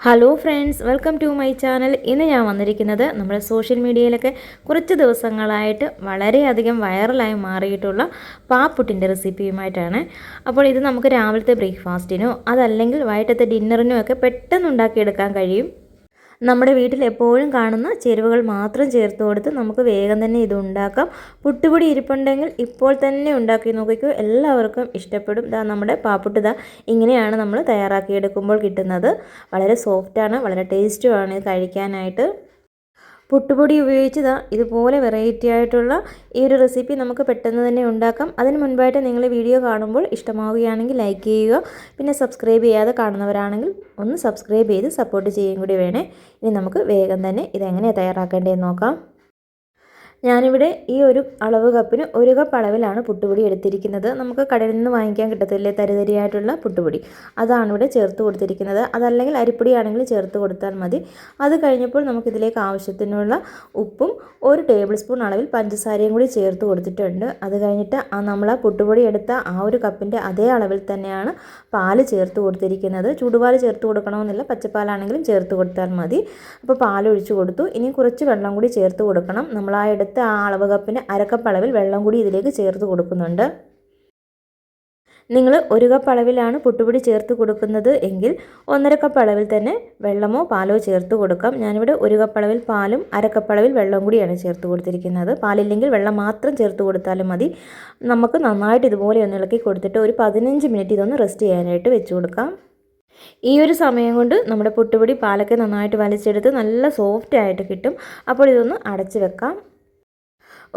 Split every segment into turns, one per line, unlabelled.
Hello friends welcome to my channel ഇന്ന് ഞാൻ വന്നിരിക്കുന്നത് നമ്മുടെ സോഷ്യൽ മീഡിയയിലൊക്കെ കുറച്ച് ദിവസങ്ങളായിട്ട് വളരെയധികം വൈറലായി മാറിയിട്ടുള്ള പാപ്പുട്ടിന്റെ റെസിപ്പിയുമായിട്ടാണ് അപ്പോൾ ഇത് നമുക്ക് രാവിലത്തെ ബ്രേക്ക്ഫാസ്റ്റിനോ അതല്ലെങ്കിൽ വൈകിട്ടത്തെ ഡിന്നറിനോ ഒക്കെ പെട്ടെന്ന് ഉണ്ടാക്കിയെടുക്കാൻ കഴിയും. നമ്മുടെ വീട്ടിൽ എപ്പോഴും കാണുന്ന ചേരുവകൾ മാത്രം ചേർത്ത് കൊടുത്ത് നമുക്ക് വേഗം തന്നെ ഇത് ഉണ്ടാക്കാം. പുട്ടുപൊടി ഇരിപ്പുണ്ടെങ്കിൽ ഇപ്പോൾ തന്നെ ഉണ്ടാക്കി നോക്കിക്കോ. എല്ലാവർക്കും ഇഷ്ടപ്പെടും. ഇതാ നമ്മുടെ പാപ്പുട്ട് ഇതാ ഇങ്ങനെയാണ് നമ്മൾ തയ്യാറാക്കിയെടുക്കുമ്പോൾ കിട്ടുന്നത്. വളരെ സോഫ്റ്റാണ് വളരെ ടേസ്റ്റുമാണ് ഇത് കഴിക്കാനായിട്ട്. പുട്ടുപൊടി ഉപയോഗിച്ചതാ ഇതുപോലെ വെറൈറ്റി ആയിട്ടുള്ള ഈ ഒരു റെസിപ്പി നമുക്ക് പെട്ടെന്ന് തന്നെ ഉണ്ടാക്കാം. അതിന് മുൻപായിട്ട് നിങ്ങൾ വീഡിയോ കാണുമ്പോൾ ഇഷ്ടമാവുകയാണെങ്കിൽ ലൈക്ക് ചെയ്യുക. പിന്നെ സബ്സ്ക്രൈബ് ചെയ്യാതെ കാണുന്നവരാണെങ്കിൽ ഒന്ന് സബ്സ്ക്രൈബ് ചെയ്ത് സപ്പോർട്ട് ചെയ്യുകയും കൂടി വേണേ. ഇനി നമുക്ക് വേഗം തന്നെ ഇതെങ്ങനെയാണ് തയ്യാറാക്കേണ്ടതെന്ന് നോക്കാം. ഞാനിവിടെ ഈ ഒരു അളവ് കപ്പിന് ഒരു കപ്പ് അളവിലാണ് പുട്ടുപൊടി എടുത്തിരിക്കുന്നത്. നമുക്ക് കടയിൽ നിന്ന് വാങ്ങിക്കാൻ കിട്ടത്തില്ലേ? തരിതരിയായിട്ടുള്ള പുട്ടുപൊടി. അതാണ് ഇവിടെ ചേർത്ത് കൊടുത്തിരിക്കുന്നത്. അതല്ലെങ്കിൽ അരിപ്പൊടി ആണെങ്കിൽ ചേർത്ത് കൊടുത്താൽ മതി. അത് കഴിഞ്ഞപ്പോൾ നമുക്കിതിലേക്ക് ആവശ്യത്തിനുള്ള ഉപ്പും ഒരു ടേബിൾ സ്പൂൺ അളവിൽ പഞ്ചസാരയും കൂടി ചേർത്ത് കൊടുത്തിട്ടുണ്ട്. അത് കഴിഞ്ഞിട്ട് ആ നമ്മൾ ആ പുട്ടുപൊടി എടുത്ത ആ ഒരു കപ്പിന്റെ അതേ അളവിൽ തന്നെയാണ് പാൽ ചേർത്ത് കൊടുത്തിരിക്കുന്നത്. ചൂടുപാൽ ചേർത്ത് കൊടുക്കണമെന്നില്ല. പച്ചപ്പാലാണെങ്കിലും ചേർത്ത് കൊടുത്താൽ മതി. അപ്പോൾ പാൽ ഒഴിച്ചു കൊടുത്തു. ഇനി കുറച്ച് വെള്ളം കൂടി ചേർത്ത് കൊടുക്കണം. നമ്മൾ ആ ആ അളവ് കപ്പിന് അരക്കപ്പ് അളവിൽ വെള്ളം കൂടി ഇതിലേക്ക് ചേർത്ത് കൊടുക്കുന്നുണ്ട്. നിങ്ങൾ ഒരു കപ്പ് അളവിലാണ് പുട്ടുപൊടി ചേർത്ത് കൊടുക്കുന്നത് എങ്കിൽ ഒന്നര കപ്പ് അളവിൽ തന്നെ വെള്ളമോ പാലോ ചേർത്ത് കൊടുക്കാം. ഞാനിവിടെ ഒരു കപ്പ് അളവിൽ പാലും അര കപ്പ് അളവിൽ വെള്ളം കൂടിയാണ് ചേർത്ത് കൊടുത്തിരിക്കുന്നത്. പാലില്ലെങ്കിൽ വെള്ളം മാത്രം ചേർത്ത് കൊടുത്താലും മതി. നമുക്ക് നന്നായിട്ട് ഇതുപോലെ ഒന്ന് ഇളക്കി കൊടുത്തിട്ട് ഒരു പതിനഞ്ച് മിനിറ്റ് ഇതൊന്ന് റെസ്റ്റ് ചെയ്യാനായിട്ട് വെച്ച് കൊടുക്കാം. ഈ ഒരു സമയം കൊണ്ട് നമ്മുടെ പുട്ടുപൊടി പാലൊക്കെ നന്നായിട്ട് വലിച്ചെടുത്ത് നല്ല സോഫ്റ്റ് ആയിട്ട് കിട്ടും. അപ്പോൾ ഇതൊന്ന് അടച്ച് വെക്കാം.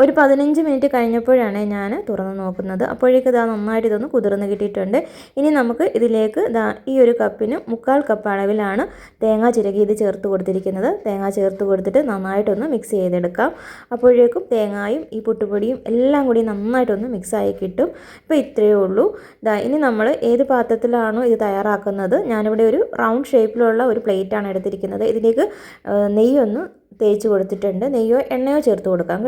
ഒരു പതിനഞ്ച് മിനിറ്റ് കഴിഞ്ഞപ്പോഴാണ് ഞാൻ തുറന്ന് നോക്കുന്നത്. അപ്പോഴേക്ക് ഇതാ നന്നായിട്ട് ഇതൊന്ന് കുതിർന്ന് കിട്ടിയിട്ടുണ്ട്. ഇനി നമുക്ക് ഇതിലേക്ക് ഇതാ ഈ ഒരു കപ്പിന് മുക്കാൽ കപ്പ് അളവിലാണ് തേങ്ങ ചിരകി ഇത് ചേർത്ത് കൊടുത്തിരിക്കുന്നത്. തേങ്ങ ചേർത്ത് കൊടുത്തിട്ട് നന്നായിട്ടൊന്ന് മിക്സ് ചെയ്തെടുക്കാം. അപ്പോഴേക്കും തേങ്ങായും ഈ പുട്ടുപൊടിയും എല്ലാം കൂടി നന്നായിട്ടൊന്ന് മിക്സായി കിട്ടും. ഇപ്പോൾ ഇത്രയേ ഉള്ളൂ. ഇതാ ഇനി നമ്മൾ ഏത് പാത്രത്തിലാണോ ഇത് തയ്യാറാക്കുന്നത് ഞാനിവിടെ ഒരു റൗണ്ട് ഷേപ്പിലുള്ള ഒരു പ്ലേറ്റാണ് എടുത്തിരിക്കുന്നത്. ഇതിലേക്ക് നെയ്യൊന്ന് തേച്ച് കൊടുത്തിട്ടുണ്ട്. നെയ്യോ എണ്ണയോ ചേർത്ത് കൊടുക്കാം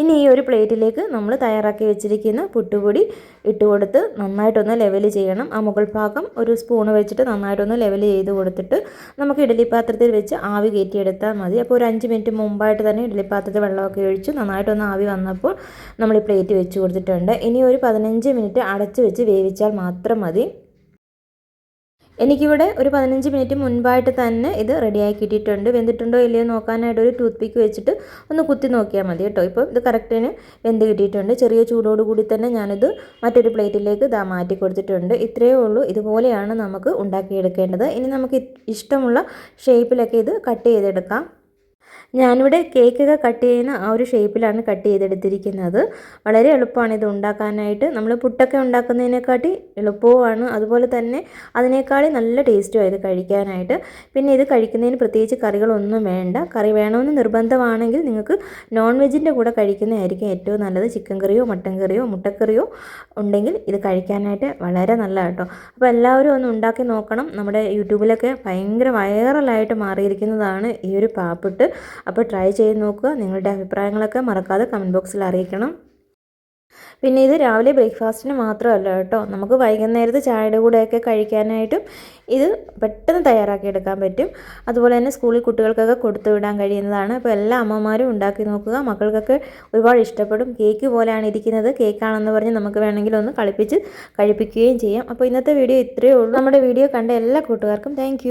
ഇനി ഈ ഒരു പ്ലേറ്റിലേക്ക് നമ്മൾ തയ്യാറാക്കി വെച്ചിരിക്കുന്ന പുട്ടുപൊടി ഇട്ട് കൊടുത്ത് നന്നായിട്ടൊന്ന് ലെവൽ ചെയ്യണം. ആ മുകൾ ഭാഗം ഒരു സ്പൂണ് വെച്ചിട്ട് നന്നായിട്ടൊന്ന് ലെവൽ ചെയ്ത് കൊടുത്തിട്ട് നമുക്ക് ഇഡലി പാത്രത്തിൽ വെച്ച് ആവി കയറ്റിയെടുത്താൽ മതി. അപ്പോൾ ഒരു അഞ്ച് മിനിറ്റ് മുമ്പായിട്ട് തന്നെ ഇഡലി പാത്രത്തിൽ വെള്ളമൊക്കെ ഒഴിച്ച് നന്നായിട്ടൊന്ന് ആവി വന്നപ്പോൾ നമ്മൾ ഈ പ്ലേറ്റ് വെച്ച് കൊടുത്തിട്ടുണ്ട്. ഇനി ഒരു പതിനഞ്ച് മിനിറ്റ് അടച്ച് വെച്ച് വേവിച്ചാൽ മാത്രം മതി. എനിക്കിവിടെ ഒരു പതിനഞ്ച് മിനിറ്റ് മുൻപായിട്ട് തന്നെ ഇത് റെഡിയായി കിട്ടിയിട്ടുണ്ട്. വെന്തിട്ടുണ്ടോ ഇല്ലയോ നോക്കാനായിട്ട് ഒരു ടൂത്ത് പിക്ക് വെച്ചിട്ട് ഒന്ന് കുത്തി നോക്കിയാൽ മതി കേട്ടോ. ഇപ്പോൾ ഇത് കറക്റ്റിന് വെന്ത് കിട്ടിയിട്ടുണ്ട്. ചെറിയ ചൂടോട് കൂടി തന്നെ ഞാനിത് മറ്റൊരു പ്ലേറ്റിലേക്ക് ഇതാ മാറ്റി കൊടുത്തിട്ടുണ്ട്. ഇത്രയേ ഉള്ളൂ. ഇതുപോലെയാണ് നമുക്ക് ഉണ്ടാക്കിയെടുക്കേണ്ടത്. ഇനി നമുക്ക് ഇഷ്ടമുള്ള ഷേപ്പിലൊക്കെ ഇത് കട്ട് ചെയ്തെടുക്കാം. ഞാനിവിടെ കേക്കൊക്കെ കട്ട് ചെയ്യുന്ന ആ ഒരു ഷേപ്പിലാണ് കട്ട് ചെയ്തെടുത്തിരിക്കുന്നത്. വളരെ എളുപ്പമാണ് ഇത് ഉണ്ടാക്കാനായിട്ട്. നമ്മൾ പുട്ടൊക്കെ ഉണ്ടാക്കുന്നതിനെക്കാട്ടി എളുപ്പവുമാണ്. അതുപോലെ തന്നെ അതിനേക്കാളും നല്ല ടേസ്റ്റും ഇത് കഴിക്കാനായിട്ട്. പിന്നെ ഇത് കഴിക്കുന്നതിന് പ്രത്യേകിച്ച് കറികളൊന്നും വേണ്ട. കറി വേണമെന്ന് നിർബന്ധമാണെങ്കിൽ നിങ്ങൾക്ക് നോൺ വെജിന്റെ കൂടെ കഴിക്കുന്നതായിരിക്കും ഏറ്റവും നല്ലത്. ചിക്കൻ കറിയോ മട്ടൻ കറിയോ മുട്ടക്കറിയോ ഉണ്ടെങ്കിൽ ഇത് കഴിക്കാനായിട്ട് വളരെ നല്ല കേട്ടോ. അപ്പോൾ എല്ലാവരും ഒന്ന് ഉണ്ടാക്കി നോക്കണം. നമ്മുടെ യൂട്യൂബിലൊക്കെ ഭയങ്കര വൈറലായിട്ട് മാറിയിരിക്കുന്നതാണ് ഈ ഒരു പാപ്പിട്ട് അപ്പോൾ ട്രൈ ചെയ്ത് നോക്കുക. നിങ്ങളുടെ അഭിപ്രായങ്ങളൊക്കെ മറക്കാതെ കമന്റ് ബോക്സിൽ അറിയിക്കണം. പിന്നെ ഇത് രാവിലെ ബ്രേക്ക്ഫാസ്റ്റിന് മാത്രമല്ല കേട്ടോ. നമുക്ക് വൈകുന്നേരത്ത് ചായയുടെ കൂടെയൊക്കെ കഴിക്കാനായിട്ടും ഇത് പെട്ടെന്ന് തയ്യാറാക്കിയെടുക്കാൻ പറ്റും. അതുപോലെ തന്നെ സ്കൂളിൽ കുട്ടികൾക്കൊക്കെ കൊടുത്തു വിടാൻ കഴിയുന്നതാണ്. അപ്പോൾ എല്ലാ അമ്മമാരും ഉണ്ടാക്കി നോക്കുക. മക്കൾക്കൊക്കെ ഒരുപാട് ഇഷ്ടപ്പെടും. കേക്ക് പോലെയാണ് ഇരിക്കുന്നത്. കേക്കാണെന്ന് പറഞ്ഞ് നമുക്ക് വേണമെങ്കിൽ ഒന്ന് കളിപ്പിച്ച് കഴിപ്പിക്കുകയും ചെയ്യാം. അപ്പോൾ ഇന്നത്തെ വീഡിയോ ഇത്രയേ ഉള്ളൂ. നമ്മുടെ വീഡിയോ കണ്ട എല്ലാ കൂട്ടുകാർക്കും താങ്ക്